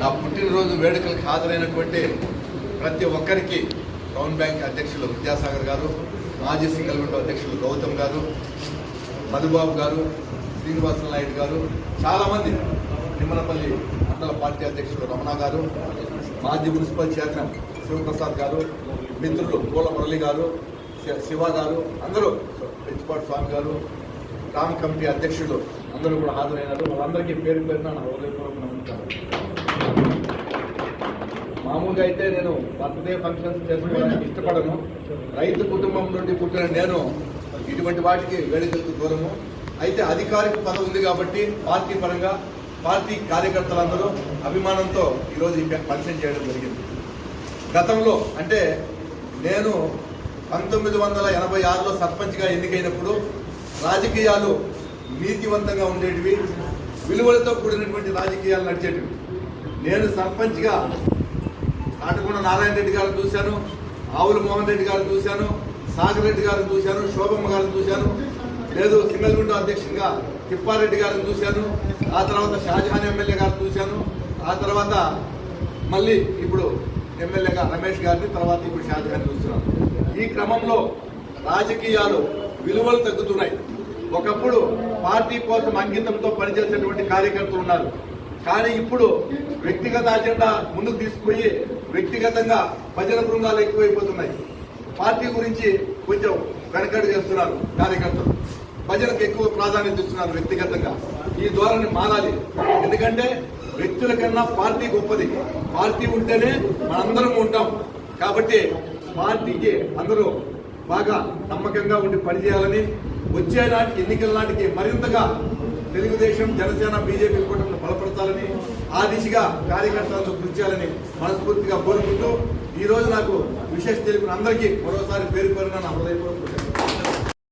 నా పుట్టినరోజు వేడుకలకు హాజరైనటువంటి ప్రతి ఒక్కరికి టౌన్ బ్యాంక్ అధ్యక్షులు విద్యాసాగర్ గారు మాజీ సింగల్ విండో అధ్యక్షులు గౌతమ్ గారు మధుబాబు గారు శ్రీనివాస నాయుడు గారు చాలామంది నిమ్మలపల్లి మండల పార్టీ అధ్యక్షులు రమణ గారు మాజీ మున్సిపల్ చైర్మన్ శివప్రసాద్ గారు మిత్రులు పూల మురళి గారు శి- శివ గారు అందరూ పెంచుపాటి స్వామి గారు రామ్ కమిటీ అధ్యక్షులు అందరూ కూడా హాజరైనారు. వాళ్ళందరికీ పేరు పేరున నా హృదయపూర్వక నమస్కారం మామూలుగా అయితే నేను బర్త్డే ఫంక్షన్స్ చేసుకోవడానికి ఇష్టపడను. రైతు కుటుంబం నుండి పుట్టిన నేను ఇటువంటి వాటికి వేడుకలకు దూరము. అయితే అధికారిక పదవి ఉంది కాబట్టి పార్టీ పరంగా పార్టీ కార్యకర్తలందరూ అభిమానంతో ఈరోజు ఈ ఫంక్షన్ చేయడం జరిగింది. గతంలో అంటే నేను పంతొమ్మిది వందల ఎనభై ఆరులో సర్పంచ్గా ఎన్నికైనప్పుడు రాజకీయాలు నీతివంతంగా ఉండేటివి విలువలతో కూడినటువంటి రాజకీయాలు నడిచేటివి. నేను సర్పంచ్గా నాటకొండ నారాయణ రెడ్డి గారిని చూశాను ఆవుల మోహన్ రెడ్డి గారిని చూశాను సాగర్ రెడ్డి గారిని చూశాను శోభమ్మ గారిని చూశాను లేదు సింగల్ విండో అధ్యక్షుడిగా తిప్పారెడ్డి గారిని చూశాను ఆ తర్వాత షాజహాన్ ఎమ్మెల్యే గారిని చూశాను ఆ తర్వాత మళ్ళీ ఇప్పుడు ఎమ్మెల్యేగా రమేష్ గారిని తర్వాత ఇప్పుడు షాజహాన్ చూస్తున్నాను. ఈ క్రమంలో రాజకీయాలు విలువలు తగ్గుతున్నాయి. ఒకప్పుడు పార్టీ కోసం అంకితంతో పనిచేసేటువంటి కార్యకర్తలు ఉన్నారు. కానీ ఇప్పుడు వ్యక్తిగత అజెండా ముందుకు తీసుకుపోయి వ్యక్తిగతంగా భజన బృందాలు ఎక్కువైపోతున్నాయి. పార్టీ గురించి కొంచెం వెనకడు చేస్తున్నారు కార్యకర్తలు. భజనకు ఎక్కువ ప్రాధాన్యత ఇస్తున్నారు వ్యక్తిగతంగా. ఈ ధోరణి మారాలి. ఎందుకంటే వ్యక్తుల కన్నా పార్టీ గొప్పది. పార్టీ ఉంటేనే మనందరం ఉంటాం. కాబట్టి పార్టీకి అందరూ బాగా నమ్మకంగా ఉండి పనిచేయాలని వచ్చే నాటికి ఎన్నికల నాటికి మరింతగా తెలుగుదేశం జనసేన బీజేపీ కూటమిని బలపరచాలని ఆ దిశగా కార్యకర్తలతో కృషి చేయాలని మనస్ఫూర్తిగా కోరుకుంటూ ఈ రోజు నాకు విశేష తెలిపిన అందరికీ మరోసారి పేరు పేరున నా హృదయపూర్వక